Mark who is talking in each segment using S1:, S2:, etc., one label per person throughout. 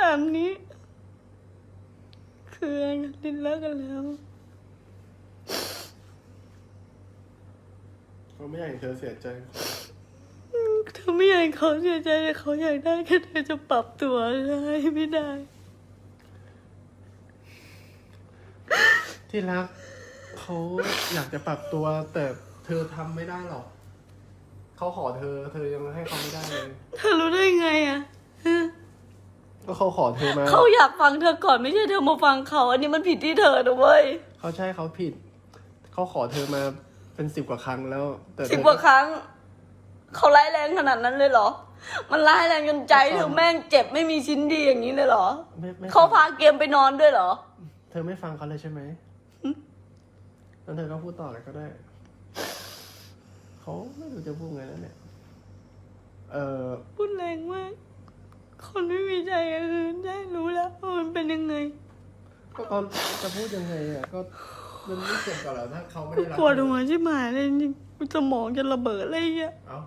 S1: ตามนี้ คือไงกันลินเลิกกันแล้ว
S2: เขาไม่อยากให้เธอเสียใจ
S1: เธอไม่อยากให้เขาเสียใจแต่เขาอยากได้แค่เธอจะปรับตัวได้ไม่ได้
S2: ที่รักเขาอยากจะปรับตัวแต่เธอทำไม่ได้หรอก เขาขอเธอ เธอยังให้เขาไม่ได้เลย
S1: เธอรู้ได้ไงอะฮะ
S2: ก็เขาขอเธอมา
S1: เขาอยากฟังเธอก่อนไม่ใช่เธอมาฟังเขา อันนี้มันผิดที่เธอนะเว้ย
S2: เขาใช่เขาผิด เขาขอเธอมาเป็นสิบกว่าครั้งแล้ว แต่เธอ
S1: สิบกว่าครั้ง เขาร้ายแรงขนาดนั้นเลยเหรอ มันร้ายแรงจนใจเธอแม่งเจ็บไม่มีชิ้นดีอย่างนี้เลยเหรอ
S2: ไม่ไม่
S1: เขาพาเกมไปนอนด้วยเหรอ
S2: เธอไม่ฟังเขาเลยใช่ไหมแล้วเธอก็พูดต่อเลยก็ได้เขาไม่รู้จะพูดไงแล้วเนี่ย เออ
S1: พูดแรงมาก คนไม่มีใจก็คือได้รู้แล้วว่ามันเป็นยังไง
S2: ก็เขาจะพูดยังไงอะก็มันไม่เจ็บก่อนเหรอถ้าเขาไม่ได้รัก
S1: ปวดหัวใช่ไหมเลยจริงๆกูสมองจะระเบิดอะไรอย่างเงี้ย
S2: เอ้า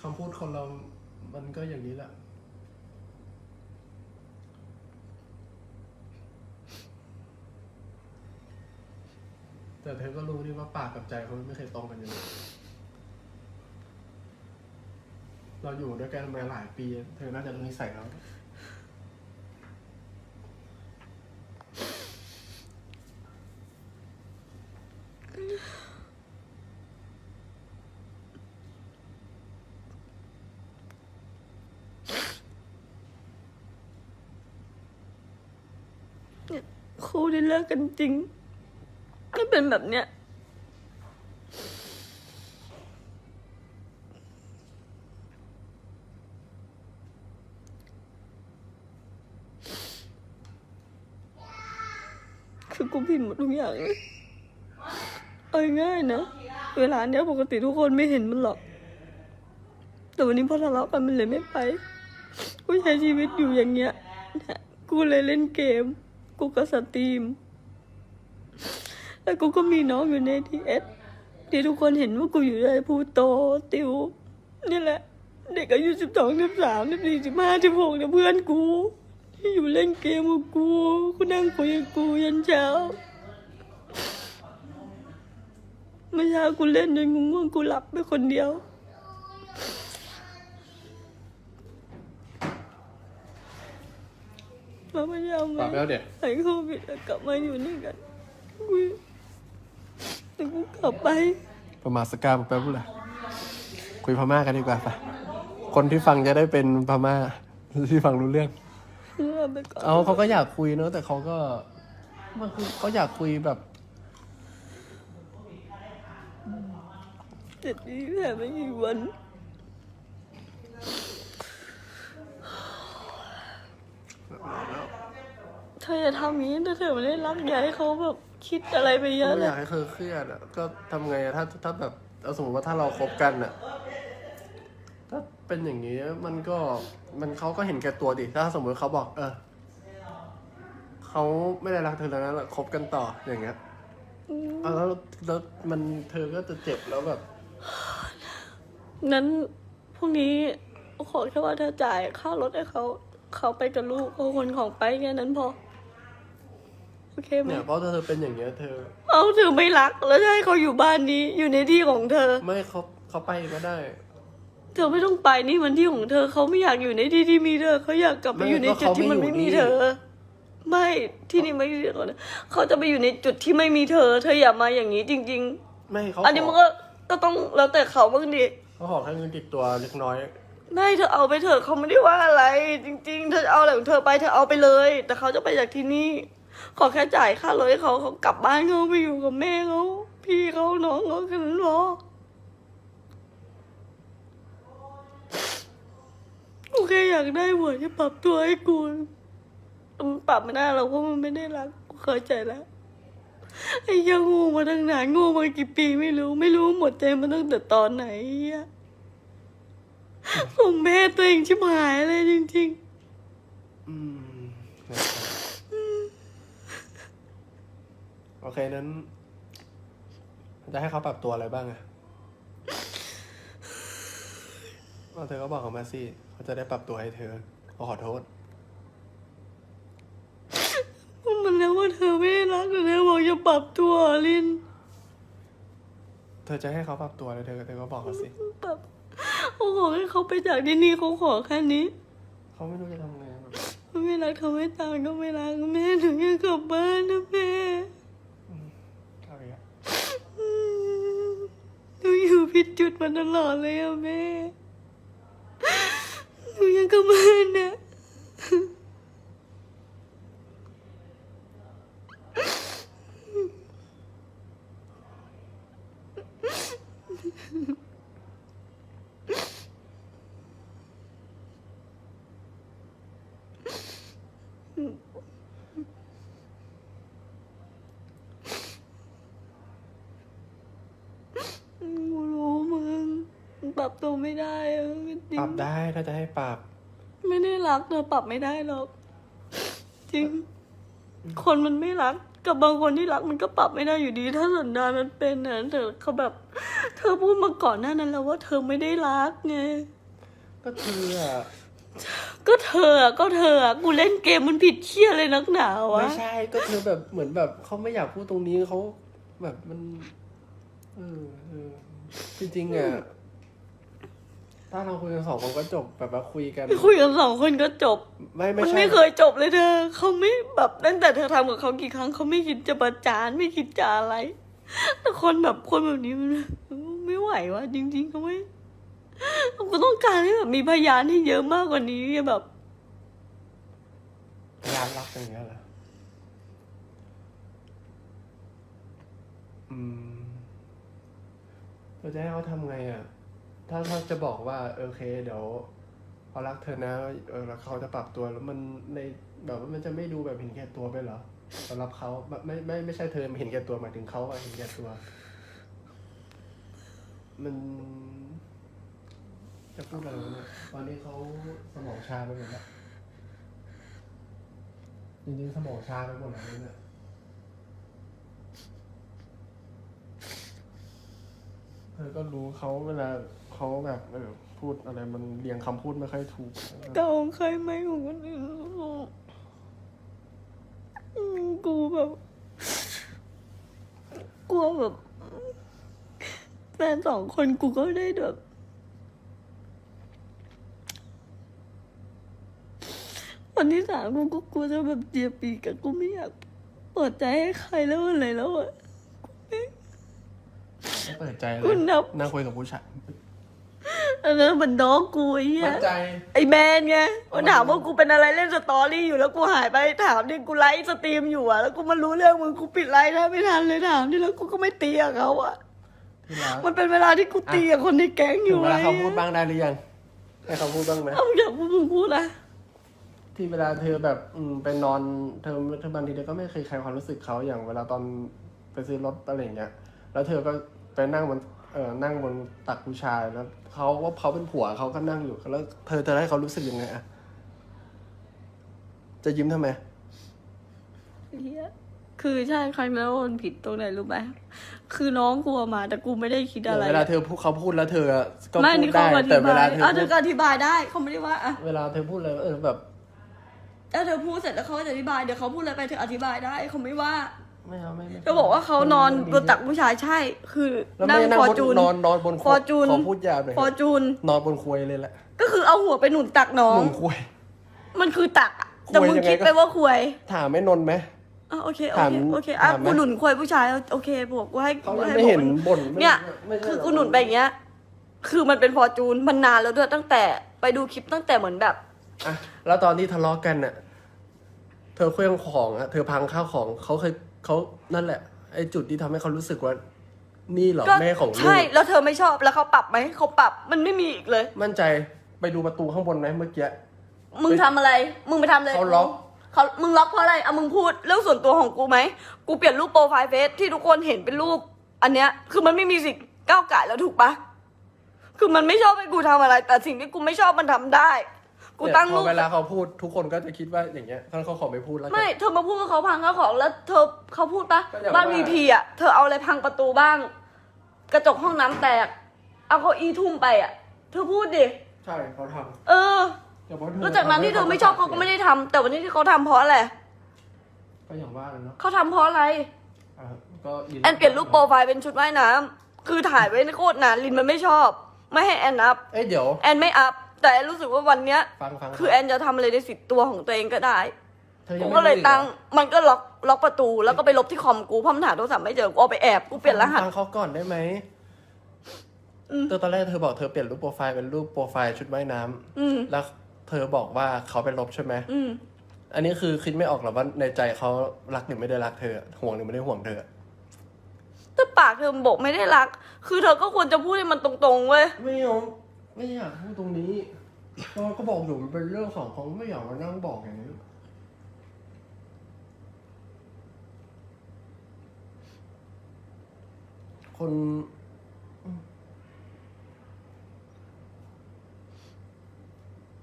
S2: คำพูดคนเรา มันก็อย่างนี้แหละ แต่เธอก็รู้นี่ว่าปากกับใจเขาไม่เคยตรงกันอยู่เลย เราอยู่ด้วยกันมาหลายปี เธอน่าจะรู้นิสัยเขา
S1: คู่ที่เลิกกันจริงก็เป็นแบบเนี้ย คือกูผิดหมดทุกอย่างเลยเอาง่ายนะเวลาเนี้ยปกติทุกคนไม่เห็นมันหรอก แต่วันนี้พอทะเลาะกันมันเลยไม่ไปกูใช้ชีวิตอยู่อย่างเงี้ยกูเลยเล่นเกม กูก็สตรีม แล้วกูก็มีน้องอยู่ในทีเอสที่ทุกคนเห็นว่ากูอยู่ในพูโตติว นี่แหละ เด็กอายุสิบสองสิบสามสิบสี่สิบห้าสิบหกเนี่ยเพื่อนกู อยู่เล่นเกมกับกูกูนั่งคุยกับกูยันเช้าเมื่อเช้ากูเล่นจนกูง่วงกูหลับไปคนเดียวแล้วเมื่อเช้า
S2: ปรับ
S1: มา
S2: แล้วเด็ก
S1: หายโควิดแล้วกลับมาอยู่นี่กันกูแต่กูกลับไป
S2: ประมาทสกาแป๊บพูดละคุยพม่ากันดีกว่าปะคนที่ฟังจะได้เป็นพม่าที่ฟังรู้เรื่อง
S1: เพื่อไปก่อน
S2: เอาเขาก็อยากคุยเนอะแต่เขาก็มันคือเขาอยากคุยแบบ
S1: เจ็ดนี้แค่ไม่กี่วัน เธอจะทำอย่างนี้ถ้าเธอไม่ได้รักอยากให้เขาแบบคิดอะไรไปเยอะ
S2: ไม่
S1: เล
S2: อยยากให้เธอเครียดอะก็ทำไงอะถ้าถ้าแบบเอาสมมติว่าถ้าเราคบกันอะถ้า เป็นอย่างนี้มันก็มันเขาก็เห็นแก่ตัวดิถ้าสมมติเขาบอก เออเขาไม่ได้รักเธอแล้วนะคบกันต่ออย่างเงี้ยเอาแล้วแล้วมันเธอก็จะเจ็บแล้วแบบ
S1: นั้นพรุ่งนี้ขอแค่ว่าเธอจ่ายค่ารถให้เขาเขาไปกับลูกเขาคนของไปแค่นั้นพอโอเคไหม
S2: เนี่ยเพราะถ้าเธอเป็นอย่างเงี้ยเธอ
S1: เอาเธอไม่รักแล้วจะให้เขาอยู่บ้านนี้อยู่ในที่ของเธอ
S2: ไม่เขาเขาไปก็ได้
S1: เธอไม่ต้องไปนี่มันที่ของเธอเขาไม่อยากอยู่ในที่ที่มีเธอเขาอยากกลับไป
S2: ไม่
S1: อยู่ใน
S2: ก็
S1: จุด
S2: เขา
S1: ที่มัน
S2: ไม่
S1: ไม่
S2: อยู่
S1: มี
S2: นี่
S1: เธอ ไม่ที่นี่ไม่มีเธอนะเขาจะไปอยู่ในจุดที่ไม่มีเธอ เธออย่ามาอย่างนี้จริง
S2: ไม่เขา
S1: ๆอันนี้
S2: ข
S1: มันก็ก็ต้องแล้วแต่เขาบ้างดิ
S2: เขาขอแค่เงินติดตัวเล็กน้อย
S1: ไม่เธอเอาไปเถอะเขาไม่ได้ว่าอะไร จริง ๆ เธอจะเอาอะไรของเธอไปเธอเอาไปเลย แต่เขาจะไปจากที่นี่ ขอแค่จ่ายค่ารถให้เขาเขากลับบ้านเขาไปอยู่กับแม่เขาพี่เขาน้องเขาแค่นั้นพอ โอเคอยากได้หัวจะปรับตัวให้กูมันปรับไม่ได้หรอกเพราะมันไม่ได้รักกูเข้าใจแล้วไอ้ยังงูมาตั้งนานงูมากี่ปีไม่รู้ ไม่รู้หมดใจมาตั้งแต่ตอนไหนอะผมแม่ตัวเองชิบหายเลยจริง
S2: อืมนะครับโอเคนั้น จะให้เขาปรับตัวอะไรบ้างอะ เอาเธอก็บอกเขามาสิเขาจะได้ปรับตัวให้เธอเขาขอโทษ
S1: มันแล้วว่าเธอไม่ได้รักแต่เธอบอกจะปรับตัวลิน
S2: เธอจะให้เขาปรับตัวแล้วเธอเธอก็บอกเขาสิ
S1: ปรับเขาขอให้เขาไปจากที่นี่เขาขอแค่นี้
S2: เขาไม่รู้จะทำไงแบบ
S1: ไม่รักเขาไม่ตายก็ไม่รักแม่หนูอยากกลับบ้านนะแม่
S2: เอาอีกแล้ว
S1: อืมหนูอยู่ผิดจุดมาตลอดเลยอะแม่ หนูยากกลับบ้านนะกูรู้มึงปรับตัวไม่ได้อะ
S2: ป
S1: ง
S2: รับได้ถ้าจะให้ปรับ
S1: ไม่ได้รักเธอปรับไม่ได้หรอก จริง คนมันไม่รัก กับบางคนที่รักมันก็ปรับไม่ได้อยู่ดี ถ้าสันดานมันเป็นนะเธอเขาแบบ เธอพูดมาก่อนหน้านั้นแล้วว่าเธอไม่ได้รักไง
S2: ก็เธออะ
S1: ก็เธออะก็เธออะกูเล่นเกมมันผิดเชี่ยเลยนักหนาวะ
S2: ไม่ใช่ก็เธอแบบเหมือนแบบเขาไม่อยากพูดตรงนี้เขาแบบมัน เออเออจริงๆอะ ถ้าเราคุยกันสองคนก็จบแบบว่าคุยกัน
S1: คุยกันสองคนก็จบ
S2: ไม่ไม่
S1: มัน
S2: ใช่
S1: ไม่เคยจบเลยเธอ เขาไม่แบบตั้งแต่เธอทำกับเขากี่ครั้งเขาไม่คิดจะประจานไม่คิดจะอะไร แต่คนแบบคนแบบนี้มันไม่ไหววะจริงๆเขาไม่กูต้องการให้แบบมีพยานที่เยอะมากกว่านี้แบบ
S2: พยายามรักอย่างเงี้ยเหรออืมเราจะให้เขาทำไงอะ ถ้าเขาจะบอกว่าโอเคเดี๋ยวเขารักเธอนะเออแล้วเขาจะปรับตัวแล้วมันในแบบว่ามันจะไม่ดูแบบเห็นแก่ตัวไปเหรอสำหรับเขาไม่ไม่ไม่ใช่เธอเห็นแก่ตัวหมายถึงเขาอะเห็นแก่ตัว มัน จะพูดอะไรวะเนี่ยตอนนี้เขาสมองชาไปหมดแล้วจริงๆสมองชาไปหมดแล้วเนี่ยเธอก็รู้เขาเวลา เขาแบบเออพูดอะไรมันเรียงคำพูดไม่ค่อยถูก
S1: เก่าของใครไหมของคนอื่นอืมกูแบบ กลัวแบบแฟนสองคนกูก็ได้แบบวันที่สามกูก็กลัวจะแบบเจียบปีกอะกูไม่อยากเปิดใจให้ใครแล้วอะไรแล้วอะ
S2: ไม่เปิดใจเล
S1: คุ
S2: ย
S1: ณนับ
S2: นั่งคุยกับผู้ชาย
S1: อันนั้นมันน้องกูไอ้เหี้ย
S2: มั่นใจ
S1: ไอ้แมนไงมันถามว่ากูเป็นอะไรเล่นสตอรี่อยู่แล้วกูหายไปถามดิกูไลฟ์สตรีมอยู่อะแล้วกูมารู้เรื่องมึงกูปิดไลฟ์ได้ไม่ทันเลยถามดิแล้วกูก็ไม่ตีกับเขาอะ
S2: ที่รัก
S1: มันเป็นเวลาที่กูตีกับคนในแก๊งอ
S2: ถึ
S1: ยู่
S2: งเวลาเขาพูดบ้างได้หรือยังให้เขาพูดบ้างไหม
S1: เอาอยากพูดมึงพูดอะ
S2: ที่เวลาเธอแบบอืมไปนอนเธอเธอบางทีเธอก็ไม่เคยแคร์ความรู้สึกเขาอย่างเวลาตอนไปซื้อรถอะไรอย่างเงี้ยแล้วเธอก็ไปนั่งบน เออนั่งบนตักผู้ชายแล้วเขาว่าเขาเป็นผัวเขาก็นั่งอยู่แล้วเธอเธอให้เขารู้สึกยังไงอะจะยิ้มทำไม
S1: เหี้ยคือใช่ครั้งนั้นมันผิดตรงไหนรู้ไหมคือน้องกลัวมาแต่กูไม่ได้คิดอะไร
S2: เวลาเธอพูดเขาพูดแล้วเธอก็
S1: ไม่
S2: พู
S1: นี่
S2: ด
S1: เขา
S2: ได้
S1: อธิ
S2: แต่เว
S1: บา
S2: ลายเธอ
S1: อะ
S2: พู
S1: เธอ
S2: ด
S1: ก็อธิบายได้เขาไม่ได้ว่าอะ
S2: เวลาเธอพูดเลยเออแบบ
S1: ถ้าเธอพูดเสร็จแล้วเขาจะอธิบายเดี๋ยวเขาพูดอะไรไปเธออธิบายได้เขาไม่ว่า
S2: ไม่เอาไม่ไม่
S1: ก็บอกว่าเขานอนบนตักผู้ชายใช่ คือ
S2: แล้ว
S1: นั่
S2: ไม่
S1: ง
S2: นั่ง
S1: ฟอบร์
S2: น
S1: จูน
S2: นอนนอนบน
S1: ฟอร์จูน
S2: ขอพูดยาวหน่อย
S1: ฟอร์จูน
S2: นอนบนควยเลยแหละ
S1: ก็คือเอาหัวไปหนุนตักน้อง
S2: หนุ่มควย
S1: มันคือตักอะแต่มึง
S2: ควยยังไง
S1: คิด
S2: ก็
S1: ไปว่าควย
S2: ถามไม่นนท์ไหม
S1: อะโอเค โอ
S2: ถาม
S1: เค โอเค อะ
S2: ถามไหม
S1: กูหนุนควยผู้ชาย โอเคบอกกูให้
S2: เขา
S1: กู
S2: ยัง
S1: ให้
S2: ไม่เห็น
S1: บอก
S2: บ่นไม่
S1: เนี่ย
S2: ไม่ใช่
S1: คือ
S2: ร
S1: กูหนุนไปอย่างเงี้ย คือมันเป็นฟอร์จูน มันนานแล้วด้วยตั้งแต่ไปดูคลิปตั้งแต่เหมือนแบบ
S2: อะแล้วตอนที่ทะเลาะกันน่ะ เธอเครื่องของอะ เธอพังข้าวของเขาเคย เขานั่นแหละไอ้จุดที่ทำให้เขารู้สึกว่า นี่เหรอ
S1: ก็
S2: แม่ของลู
S1: ใช่
S2: ก
S1: แล้วเธอไม่ชอบแล้วเขาปรับไหมเขาปรับมันไม่มีอีกเลย
S2: มั่นใจไปดูประตูข้างบนไหมเมื่อกี้
S1: มึงทำอะไร มึงไปทำเลย
S2: เขาล็อก
S1: เขามึงล็อกเพราะอะไรเอามึงพูดเรื่องส่วนตัวของกูไหม กูเปลี่ยนรูปโปรไฟล์เฟซที่ทุกคนเห็นเป็นรูป อันเนี้ย คือมันไม่มีสิทธิ์ก้าวไก่แล้วถูกปะคือมันไม่ชอบให้กูทำอะไร แต่สิ่งที่กูไม่ชอบมันทำได้ กูตั้ง
S2: เนี่ยพ
S1: รู
S2: อ
S1: ป
S2: เวลาเขาพูดทุกคนก็จะคิดว่าอย่างเงี้ยถ้าเขาขอไม่พูดแล้วกัน
S1: ไม่ เธอมาพูดว่าเขาพังข้าวของแล้วเธอเขาพูดปะ
S2: ก็อย่าง
S1: บ้าน
S2: ว่า
S1: วีพีอะ เธอเอาอะไรพังประตูบ้าง กระจกห้องน้ำแตก เอาเก้าอี้ทุ่มไปอะ เธอพูดดิ
S2: ใช่เขาท
S1: เออำ
S2: แต่เพราะเธอ
S1: แล้วจากนั้นที่เธอไม่ชอบเขาก็ไม่ได้ทำแต่วันนี้ที่เขาทำเพราะอะไร
S2: ก็อย่างว่าเลยเนาะ
S1: เขาทำเพราะอะไร
S2: อะก็ยิ
S1: แอนเปลี่ยนรูปโปรไฟล์เป็นชุดว่ายน้ำคือถ่ายไว้ในโคตรนานลินมันไม่ชอบ ไม่ให้แอนอัพ
S2: เอ้ยเดี๋ยว
S1: แอนไม่อัพ แต่แอนรู้สึกว่าวันเนี้ย
S2: ฟังฟัง
S1: คือแอนจะทำอะไรในสิทธิ์ตัวของตัวเองก็ได้
S2: ธอยั
S1: กู
S2: งไม่
S1: ก็เลย
S2: รู้อีหรอ
S1: ตั้งมันก็ล็อกล็อกประตูแล้วก็ไปลบที่คอมกูเพราะมันหาโทรศัพท์ไม่เจอกูเอาไปแอบกูเปลี่ยนรหัส
S2: ฟังเขาก่อนได้ไหม
S1: อืม
S2: เธอตอนแรกเธอบอกเธอเปลี่ยนรูปโปรไฟล์เป็นรูปโปรไฟล์ชุดว่ายน้ำ
S1: อืม
S2: แล้วเธอบอกว่าเขาไปลบใช่ไหม
S1: อืม
S2: อันนี้คือคิดไม่ออกหรอว่าในใจเขารักหรือไม่ได้รักเธอห่วงหรือไม่ได้ห่วงเธอ
S1: แต่ปากเธอบอกไม่ได้รัก คือเธอก็ควรจะพูดให้มันตรงๆเว้ย
S2: ไม่เอา ไม่อยากพูดตรงนี้ก็ก็บอกอยู่มันเป็นเรื่องของเขาไม่อยากมานั่งบอกอย่างนี้คน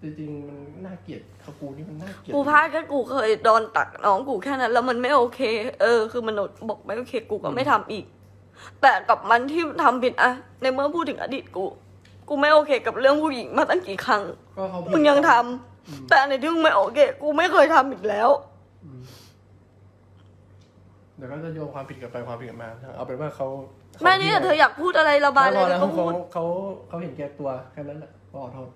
S2: จริงๆมันน่าเกลียดคากูนี่มันน่าเกลียด
S1: กูพลาดแค่กูเคยโดนตักน้องกูแค่นั้น แล้วมันไม่โอเค เออ คือมันบอกไม่โอเคกูก็ไม่ทำอีก แต่กับมันที่ทำผิดอะในเมื่อพูดถึงอดีตกู กูไม่โอเคกับเรื่องผู้หญิงมาตั้งกี่ครั้ง
S2: ก็เขาผิด
S1: มึงยังทำ แต่อันไหนที่มึงไม่โอเค กูไม่เคยทำอีกแล้ว
S2: อืมเดี๋ยวก็จะโยงความผิดกลับไปความผิดกลับมา เอาเป็นว่าเขาขา
S1: แม่นี่เธออยากพูดอะไรระบาย
S2: ไม่
S1: อะไร
S2: พอแล้ว
S1: ก็
S2: เขา
S1: พูด
S2: เขาเขาเห็นแก่ตัวแค่นั้นแหละก็ขอโทษ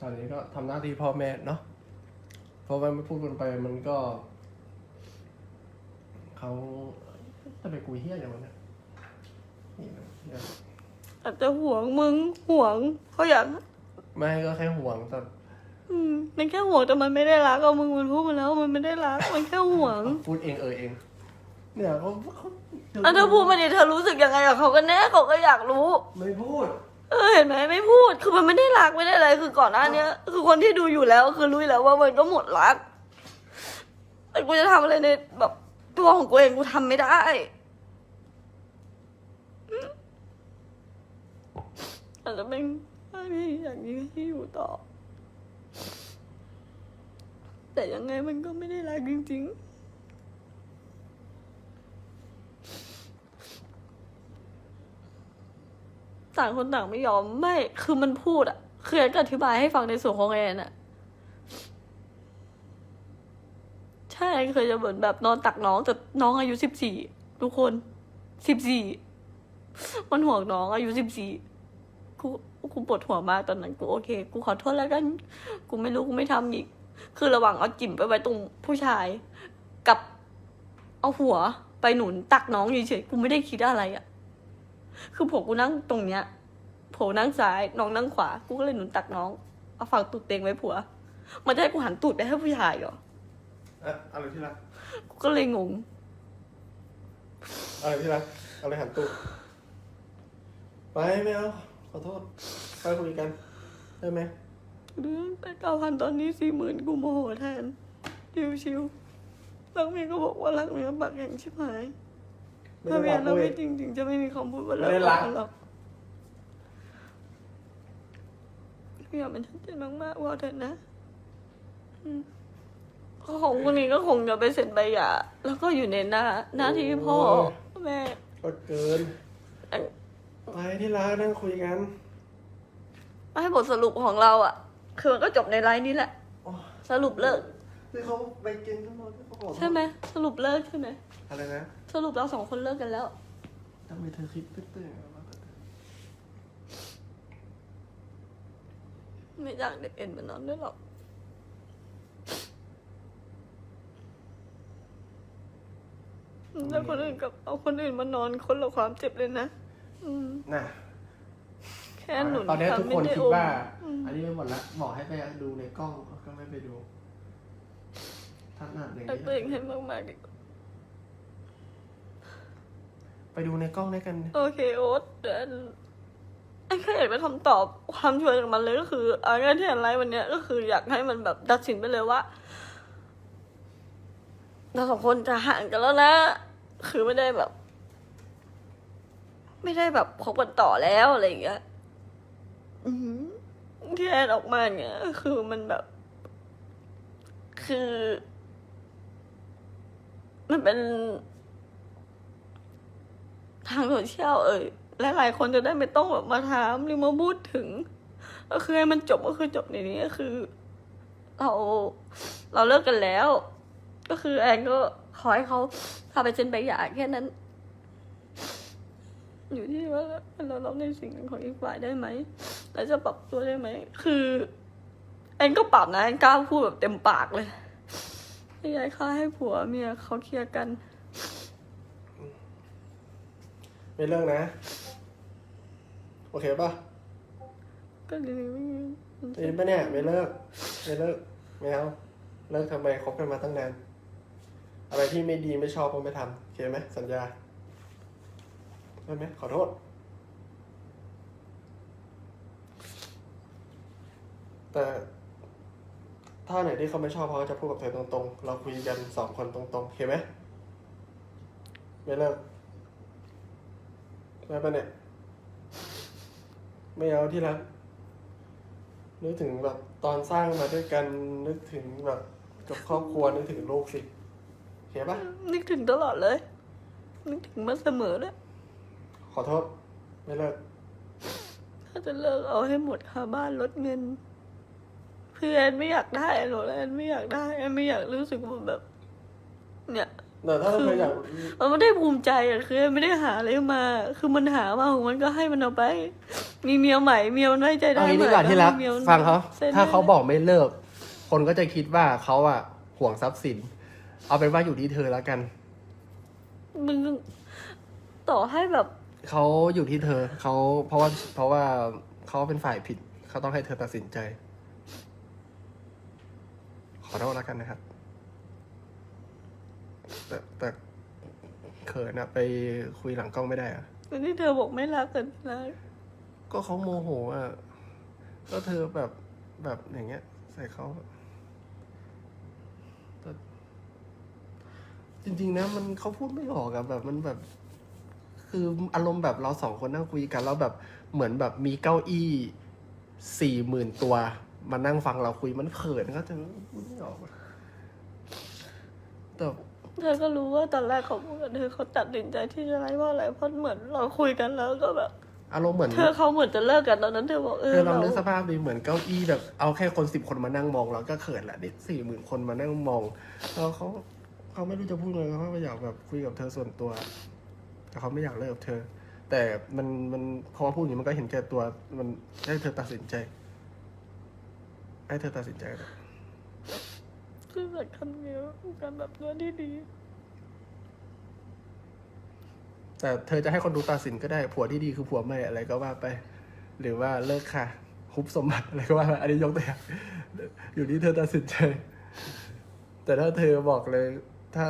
S2: ตอนนี้ก็ทำหน้าที่พ่อแม่เนาะเพราะว่าไม่พูดกันไปมันก็เขา ทำไมกูเฮี้ยอย่างวะเนี่ยนี่นะเหี้ย
S1: อาจจะห่วงมึงห่วงเขาอยาก
S2: ไม่ก็แค่ห่วงแต่
S1: อืมมันแค่ห่วงแต่มันไม่ได้รักเอามึงมันพูดมาแล้วมันไม่ได้รักมันแค่ห่วง
S2: พูดเองเออเอง เนี่ยเขาเขา
S1: อะเธอพูดมาดิเธอรู้สึกยังไงกับเขากันแน่เขาก็อยากรู้
S2: ไม่พูด
S1: เออเห็นไหมไม่พูดคือมันไม่ได้รักไม่ได้อะไรคือก่อนหน้าเนี้ย คือคนที่ดูอยู่แล้วคือรู้อยู่แล้วว่ามันก็หมดรักแต่กูจะทำอะไรในแบบ ตัวของกูเองกูทำไม่ได้ อาจจะเป็นไม่อย่ากนี้ที่อยู่ต่อ แต่ยังไงมันก็ไม่ได้รักจริงๆต่างคนต่างไม่ยอมไม่ คือมันพูดอะคือแอนก็อธิบายให้ฟังในส่วนของแอนอะใช่แอ นเคยจะเหมือนแบบนอนตักน้องแต่น้องอายุสิบสี่ทุกคนสิบสี่มันห่วงน้องอายุสิบสี่กูกูปวดหัวมากตอนนั้นกูโอเค กูขอโทษแล้วกัน กูไม่รู้กูไม่ทำอีก คือระหว่างเอาจิ๋มไปไว้ตรงผู้ชายกับเอาหัวไปหนุนตักน้องเฉยๆกูไม่ได้คิดอะไรอะคือผมกูนั่งตรงเนี้ยผมนั่งซ้ายน้องนั่งขวา กูก็เลยหนุนตักน้อง เอาฝั่งตูดเตงไว้ผัว มันจะให้กูหันตูดไปให้ผู้ชายเหรอ
S2: อะอะไรที่รัก
S1: กูก็เลยงง
S2: อะไรที่รักอะไรหันตู้ไปไม่เอาขอโทษไปคุยกันได้ไหม
S1: เรื่องแต่เก้าพันตอนนี้สี่หมื่นกูโมโหแทน ชิวๆรักเมียก็บอกว่ารักเมียบักแห่งชิบหาย
S2: ไม่
S1: ถ้า
S2: ได้
S1: เมีย
S2: รัก
S1: เรา
S2: เว้
S1: ไม่
S2: ย
S1: จริงๆจะไม่มีคำพูดว่า
S2: ไม่ได้รัก
S1: หรอกอยากเป็นชัดเจนมากๆว่าเถอะนะ อืม ของคนนี้ก็คงจะไปเซ็นใบหย่าแล้วก็อยู่ในหน้าหน้าที่พ่อแม่
S2: ก็เกิน ไปที่ร้านนั่งคุยกัน
S1: ให้บทสรุปของเราอะ คือมันก็จบในไลน์นี้แหละ
S2: โอ้
S1: สรุปเลิก
S2: ที่เขาไปกินทั้งหมดที่เขาบอก
S1: ใช่ไหมสรุปเลิกใช่ไหม
S2: อะไรนะ
S1: สรุปเราสองคนเลิกกันแล้ว
S2: ทำไมเธอคิดตื้อๆวะ
S1: ไม่อยากเด็กเอ็นมานอนด้วยหรอก แล้วคนอื่นกับเอาคนอื่นมานอนคนละความเจ็บเลยนะ อืม
S2: น่ะ
S1: แค่หนุน
S2: ตอนนี้ทุกคน
S1: ไม่ไคิ
S2: ดว่า
S1: อืม
S2: อันนี้ไปหมดละบอกให้ไปดูในกล้องก็ไม่ไปดูทัดหนักอย่าง
S1: รักตัวเอง
S2: นี้
S1: ให้มากๆดีกว่า
S2: ไปดูในกล้องด้วยกัน
S1: โอเคโอ๊ตเดี๋ยวไอ้แค่อยากได้คำตอบความช่วยจากมันเลยก็คือเอาง่ายๆที่อะไรวันเนี้ยก็คืออยากให้มันแบบตัดสินไปเลยว่าเราสองคนจะห่างกันแล้วนะ คือไม่ได้แบบ ไม่ได้แบบคบกันต่อแล้วอะไรอย่างเงี้ยอือหือที่แอนออกมาเนี่ยคือมันแบบ คือ มันเป็น ทางโซเชียลเอ่ยและหลายคนจะได้ไม่ต้องแบบมาถามหรือมาพูดถึง ก็คือให้มันจบก็คือจบในนี้ก็คือ เราเราเลิกกันแล้ว ก็คือแอนก็ ขอให้เขาพาไปเซ็นใบหย่าแค่นั้น อยู่ที่ว่าเรารับในสิ่งของอีกฝ่ายได้ไหมแล้วจะปรับตัวได้ไหม คือแอนก็ปรับนะแอนกล้าพูดแบบเต็มปากเลยไม่อยากให้ให้ผัวเมียเขาเคลียร์กัน
S2: ไม่เลิกนะ โอเคป่ะ
S1: ก็เลยไม่มี
S2: ได้ยินปะเนี่ย ไม่เลิก ไม่เลิก ไม่เอา เลิกทำไมคบกันมาตั้งนาน อะไรที่ไม่ดีไม่ชอบก็ไม่ทำโอเคไหมสัญญาได้ไหมขอโทษ แต่ถ้าไหนที่เขาไม่ชอบเขาจะพูดกับเธอตรงๆ เราคุยกันสองคนตรงๆโอเคไหมไม่เลิกได้ปะเนี่ย ไม่เอาที่รักนึกถึงแบบตอนสร้างมาด้วยกันนึกถึงแบบกับครอบครัวนึกถึงลูกสิ โอเคปะ
S1: นึกถึงตลอดเลย นึกถึงมาเสมอเลย
S2: ขอโทษ ไม่เลิก
S1: ถ้าจะเลิกเอาให้หมดค่าบ้านลดเงิน เพื่อนไม่อยากได้หรอกแอนไม่อยากได้แอนไม่อยากรู้สึกว่าแบบ เนี่ย
S2: แต่ถ้าเธออยาก
S1: มันไม่ได้ภูมิใจอะคือไม่ได้หาอะไรมา คือมันหามาของมันก็ให้มันเอาไป มีเมียใหม่เมียมันไว้ใจได้
S2: เอางี้
S1: ไหม
S2: ดีกว่าที่รัก
S1: มีมียมัน
S2: ฟังเขา
S1: ซ็น
S2: ถ้าเขา
S1: ได้
S2: บอกไม่เลิก คนก็จะคิดว่าเขาอะห่วงทรัพย์สิน เอาเป็นว่าอยู่ที่เธอแล้วกัน
S1: มึงต่อให้แบบ
S2: เขาอยู่ที่เธอเขาเพราะว่าเพราะว่าเขาเป็นฝ่ายผิดเขาต้องให้เธอตัดสินใจ ขอโทษแล้วกันนะครับ แต่แต่เขินอะไปคุยหลังกล้องไม่ได้อะ
S1: ที่เธอบอกไม่รักกันนะ
S2: ก็เขาโมโหอะก็เธอแบบแบบอย่างเงี้ย ใส่เขาแต่ จริงๆนะมันเขาพูดไม่ออกอะแบบมันแบบ คืออารมณ์แบบเราสองคนนั่งคุยกันแล้วแบบเหมือนแบบมีเก้าอี้สี่หมื่นตัว มานั่งฟังเราคุยมันเขินก็จะพูดไม่ออกอะแต่
S1: เธอก็รู้ว่าตอนแรกเขาพูดกับเธอเขาตัดสินใจที่จะไล่ว่าอะไรเพราะเหมือนเราคุยกันแล้วก็แบบ
S2: อารมณ์เหมือน
S1: เธอเขาเหมือนจะเลิกกันตอนนั้นเธอบอกเอ
S2: เธ
S1: อ
S2: อลอง
S1: เรา
S2: นึกสภาพดิเหมือนเก้าอี้แบบเอาแค่คนสิบคนมานั่งมองเราก็เขินแหละเด็กสี่หมื่นคนมานั่งมองแล้วเขา เขาไม่รู้จะพูดอะไรเขาก็อยากแบบคุยกับเธอส่วนตัว แต่เขาไม่อยากเลิกกับเธอ แต่มันมันพอพูดอย่างนี้มันก็เห็นแก่ตัว มันให้เธอตัดสินใจ ให้เธอตัดสินใจ
S1: คือแบบคำเดียวกันแบบเนื้อที่ดี
S2: แต่เธอจะให้คนดูตัดสินก็ได้ ผัวที่ดีคือผัวไม่อะไรก็ว่าไป หรือว่าเลิกค่ะฮุบสมบัติอะไรก็ว่าไปอันนี้ยกตัวอย่างอยู่ที่เธอตัดสินใจ แต่ถ้าเธอบอกเลย ถ้า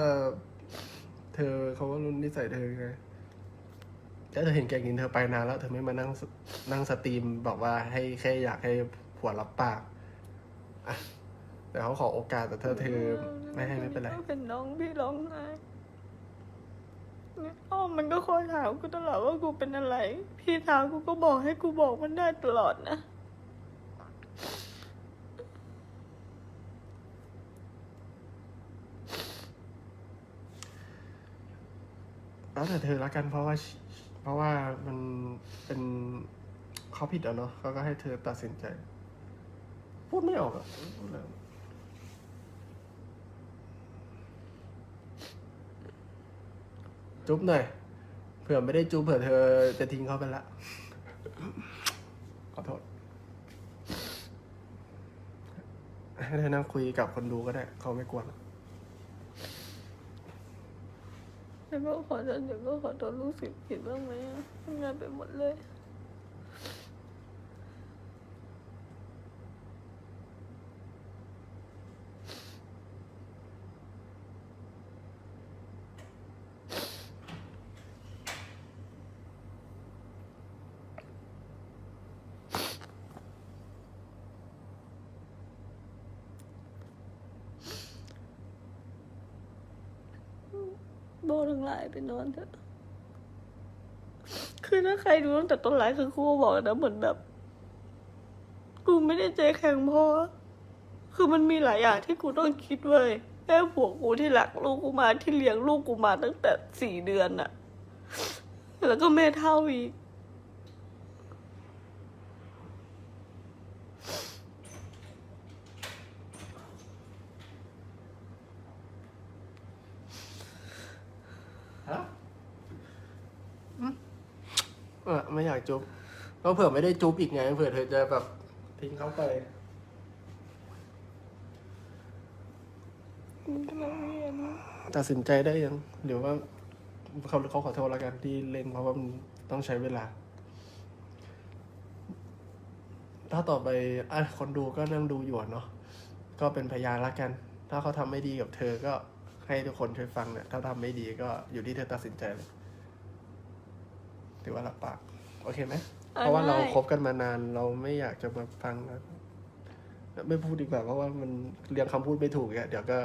S2: เธอเขาก็รู้นิสัยเธอไงถ้าเธอเห็นแกกินเธอไปนานแล้วเธอไม่มานั่งนั่งสตรีมบอกว่าให้แค่อยากให้ผัวรับปากอะแต่เขาขอโอกาสแต่ถ้าเธอไม่ให้ไม่เป็นไร
S1: เป็นน้องพี่ร้องไห้อ้อมมันก็คอยถามกูตลอดว่ากูเป็นอะไร พี่ถามกูก็บอกให้กูบอกมันได้ตลอดนะ
S2: แล้วแต่เธอละกันเพราะว่า เพราะว่ามันเป็นเขาผิดอะเนาะเขาก็ให้เธอตัดสินใจ พูดไม่ออกอะพูดอะไรจุ๊บหน่อยเผื่อไม่ได้จุ๊บเผื่อเธอจะทิ้งเขาไปละขอโทษให้เธอนั่งคุยกับคนดูก็ได้ เขาไม่กวนหรอก
S1: แล้วก็ขอโทษหนูก็ขอโทษรู้สึกผิดบ้างไหมอะทำงานไปหมดเลย โบทั้งหลายไปนอนเถอะ คือถ้าใครดูตั้งแต่ต้นไลฟ์คือครูบอกนะเหมือนแบบ กูไม่ได้ใจแข็งพอคือมันมีหลายอย่างที่กูต้องคิดเว้ยแม่ผัวกูที่หลักลูกกูมาที่เลี้ยงลูกกูมาตั้งแต่สี่เดือนอะแล้วก็แม่เท่าอีก
S2: ฮะอืมเออไม่อยาก จุ๊บก็เผื่อไม่ได้จุ๊บอีกไงเผื่อเธอจะแบบทิ้งเขาไป
S1: มันกำลังเรียน
S2: ตัดสินใจได้ยังหรือว่าเขาเขาขอโทษแล้วกันที่เล่นเพราะว่ามันต้องใช้เวลา ถ้าต่อไปอะคนดูก็นั่งดูอยู่อะเนาะก็เป็นพยานละกัน ถ้าเขาทำไม่ดีกับเธอก็ให้ทุกคนช่วยฟังเนี่ยถ้าทำไม่ดีก็อยู่ที่เธอตัดสินใจเลยถือว่ารับปาก โอเคไหมเพราะว่าเราคบกันมานานเราไม่อยากจะมาฟังนะไม่พูดดีกว่าเพราะว่ามันเรียงคำพูดไม่ถูกเนี่ยเดี๋ยวก็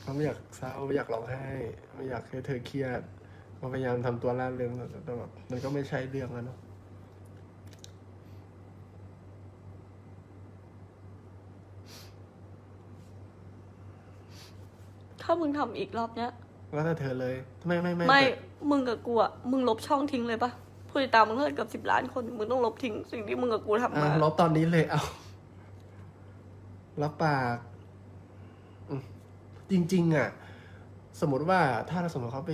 S2: เขาไม่อยากเศร้าไม่อยากร้องไห้ไม่อยากให้เธอเครียดก็พยายามทำตัวร่าเริงแต่แต่แบบมันก็ไม่ใช่เรื่องแล้วเนาะ
S1: ถ้ามึงทำอีกรอบเนี้ย
S2: แล้วแต่เธอเลย ไม่ไม่ไม่
S1: ไม่
S2: แต่
S1: มึงกับกูอะมึงลบช่องทิ้งเลยปะผู้ติดตามมึงเท่าไหร่เกับสิบล้านคน มึงต้องลบทิ้งสิ่งที่มึงกับกูทำ
S2: อะ
S1: มา
S2: ลบตอนนี้เลยเอารับปากอืมจริง ๆ อะ สมมติว่าถ้าเราสมมติเขาไป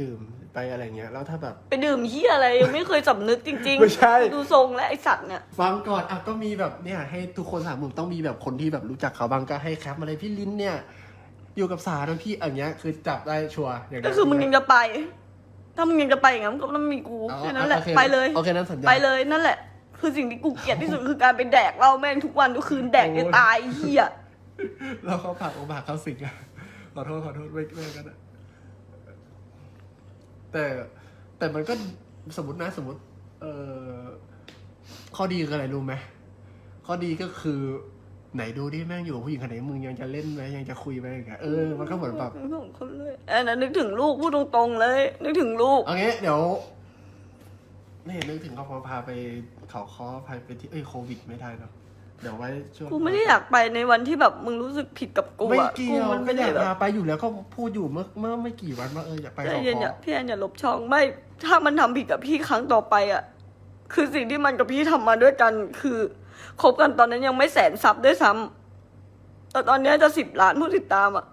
S2: ดื่มไปอะไรเงี้ย แล้วถ้าแบบ
S1: ไปดื่มเฮียอะไรยังไม่เคยสำนึกจริง
S2: ไม่ใช่
S1: ดูทรงและไอสัตว์เนี่ย
S2: ฟังก่อนอะก็มีแบบเนี่ย ให้ทุกคนสามมุมต้องมีแบบคนที่แบบรู้จักเขาบ้างก็ให้แคปมาเลยพี่ลิ้นเนี่ย อยู่กับสาแล้วพี่อันเนี้ยคือจับได้ชัวร์อย่างนั้น
S1: ก็คือมึงยังจะไป ถ้ามึงยังจะไปอย่างนั้นก็ต้องมีกู
S2: เอา
S1: แค่นั้นแหละ
S2: โอค
S1: ไปเลย
S2: โอเคนั้นสัญญา
S1: ไปเลยนั่นแหละ คือสิ่งที่กูเกลียดที่สุดคือการไปแดกเหล้าแม่งทุกวันทุกคืนแดกจะตายเฮีย
S2: แล้วเขาผลักอกผลักเขาสิงอะขอโทษขอโทษไม่ไม่กันนะแต่แต่มันก็สมมตินะสมมติ เออข้อดีคืออะไรรู้ไหมข้อดีก็คือ ไหนดูดิแม่งอยู่กับผู้หญิงคนไหนมึงยังจะเล่นไหมยังจะคุยไหมอย่างเงี้ยเออมันก็เหมือนแบบ
S1: สองคนเลยอันนั้นนึกถึงลูกพูดตรงๆเลย นึกถึงลูก
S2: เอางี้เดี๋ยวนี่นึกถึงเขาพาไปเขาคอพาไปที่เอ้ยโควิดไม่ได้เนอะเดี๋ยวไว้ช่วง
S1: กูไม่ได้อยากไปในวันที่แบบมึงรู้สึกผิดกับกู
S2: ไม่
S1: อะ
S2: เกี่
S1: กู
S2: ยว
S1: มัน
S2: ก็
S1: ไม่
S2: อ
S1: ได้
S2: ยาก
S1: แบบ
S2: พาไปอยู่แล้วก็พูดอยู่เมื่อเมื่อไม่กี่วันว่าเอออยากไป
S1: ใจ
S2: เขา
S1: เย็น
S2: ค
S1: อย่า
S2: อ
S1: พี่แอนอย่าลบช่องไม่ ถ้ามันทำผิดกับพี่ครั้งต่อไปอะคือสิ่งที่มันกับพี่ทำมาด้วยกันคือ คบกันตอนนั้นยังไม่แสนซับด้วยซ้ำแต่ตอนนี้จะสิบล้านผู้ติดตามอะ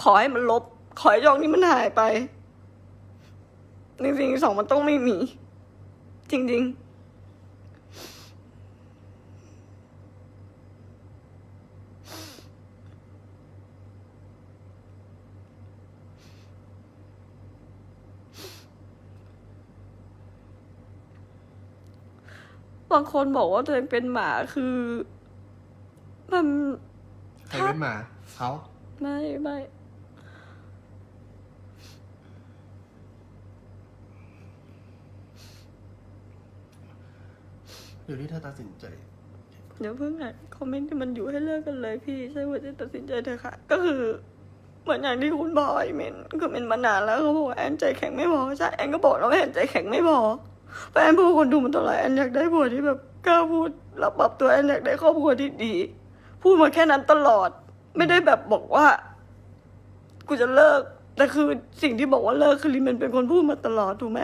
S1: ขอให้มันลบ ขอให้ช่องนี้มันหายไป จริงๆสองมันต้องไม่มี จริง ๆ บางคนบอกว่าตัวเองเป็นหมาคือ มัน
S2: ใครเป็นหมาเขา
S1: ไม่ไม่
S2: อยู่ที่เธอตัดสินใจ
S1: เดี๋ยวเพิ่งอ่านคอมเมนต์ที่มันอยู่ให้เลิกกันเลยพี่ใช่ว่าจะตัดสินใจเถอะค่ะ ก็คือ เหมือนอย่างที่คุณบอกไอ้เมนคือเมนมานานแล้วเขาบอกว่าแอนใจแข็งไม่พอใช่แอนก็บอกแล้วว่าแอนใจแข็งไม่พอ แต่แอนพูดกับคนดูมันตลอดแอนอยากได้ผัวที่แบบกล้าพูดรับปรับตัวแอนอยากได้ครอบครัวที่ดี พูดมาแค่นั้นตลอด ไม่ได้แบบบอกว่า กูจะเลิก แต่คือสิ่งที่บอกว่าเลิกคือลิมันเป็นคนพูดมาตลอดถูกไหม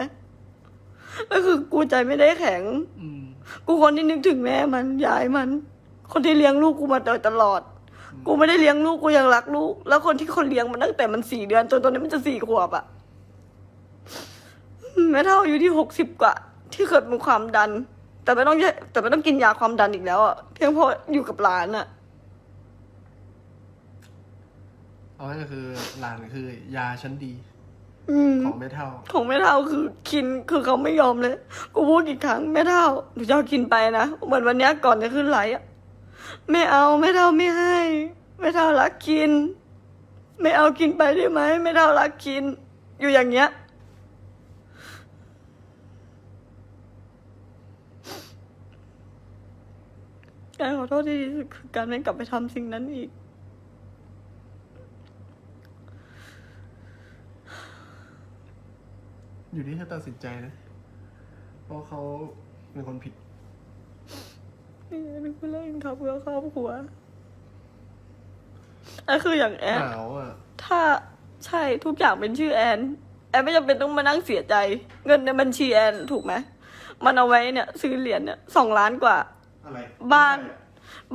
S1: แล้วคือกูใจไม่ได้แข็ง
S2: อืม
S1: กูคนที่นึกถึงแม่มันยายมัน คนที่เลี้ยงลูกกูมาโดยตลอด กูไม่ได้เลี้ยงลูกกูยังรักลูก แล้วคนที่คนเลี้ยงมันตั้งแต่มันสี่เดือนจนตอนนี้มันจะสี่ขวบอะ แม่เท่าอายุที่หกสิบกว่า ที่เกิดเป็นความดัน แต่ไม่ต้องแยแต่ไม่ต้องกินยาความดันอีกแล้วอะเพียงเพราะอยู่กับหลานอะ
S2: เอาไว้ก็คือหลานคือยาชั้นดี
S1: อืม
S2: ของไม่เท่า
S1: ของแม่เท่าคือกินคือเขาไม่ยอมเลยกูพูดกี่ครั้งแม่เท่าหนูจะเอากินไปนะเหมือนวันเนี้ยก่อนจะขึ้นไลฟ์อะไม่เอาแม่เท่าไม่ให้แม่เท่ารักกิน ไม่เอากินไปได้ไหมแม่เท่ารักกิน อยู่อย่างเงี้ย การขอโทษที่ดีที่สุดคือการไม่กลับไปทำสิ่งนั้นอีก
S2: อยู่ที่เธอตัดสินใจนะ เพราะเขาเป็นคนผิด
S1: นี่นึกว่าเล่นครับเพื่อครอบครัวอะคืออย่างแอน
S2: หนาวอะ
S1: ถ้าใช่ทุกอย่างเป็นชื่อแอน แอนไม่จำเป็นต้องมานั่งเสียใจ เงินในบัญชีแอนถูกไหม มันเอาไว้เนี่ย ซื้อเหรียญเนี่ยสองล้านกว่า
S2: อะไร
S1: บ้าน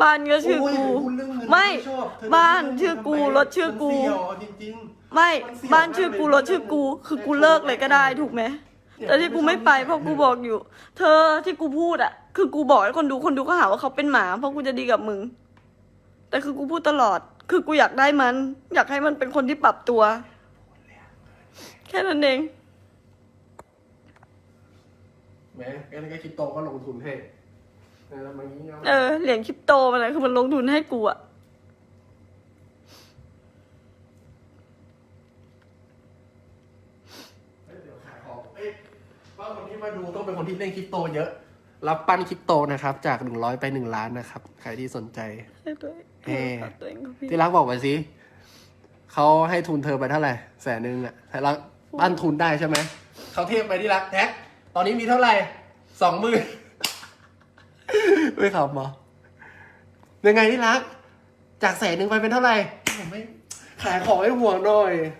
S1: บ้านก็ชื่อ
S2: โย
S1: กู
S2: พูดเรื่องเงิน
S1: ไม่
S2: ชอบเธอ
S1: บ้าน
S2: พูด
S1: ชื่อ
S2: ทำไม
S1: กูรถชื่อกู
S2: มันเสี่ยวจริง
S1: ไม่
S2: มันเสี่ยว
S1: บ้านชื่อกู
S2: มากเลย
S1: รถชื่อกู คือกูเลิกเลยก็ได้ถูกไหม
S2: เนี่ย
S1: แต่ที่กูไม่ไปเพราะกูบอกอยู่ เธอที่กูพูดอะคือกูบอกให้คนดูคนดูก็หาว่าเขาเป็นหมา เพราะกูจะดีกับมึง แต่คือกูพูดตลอด คือกูอยากได้มัน อยากให้มันเป็นคนที่ปรับตัว แค่นั้นเอง
S2: แหมงั้นก็คิดโตก็ลงทุนให้แล้วมันงี้
S1: เออเหรียญคริปโตมันอะคือมันลงทุนให้กูอะ
S2: เดี๋ยวขายของเอ้ยว่าคนที่มาดูต้องเป็นคนที่เล่นคริปโตเยอะ รับปั้นคริปโตนะครับ จากหนึ่งร้อยไปหนึ่งล้านนะครับ ใครที่สนใจ
S1: ให้ตัวเอง
S2: เอ่อ
S1: เอาตัวเองก็พี่
S2: ที่รักบอกมาสิเขาให้ทุนเธอไปเท่าไหร่แสนหนึ่งอะแต่รักปั้นทุนได้ใช่ไหมเขาเทียบไปที่รักแท็กตอนนี้มีเท่าไหร่สองหมื่น ไม่ขับมอยังไงที่รัก จากแสนหนึ่งไปเป็นเท่าไหร่ผมไม่ขายของให้ห่วงหน่อย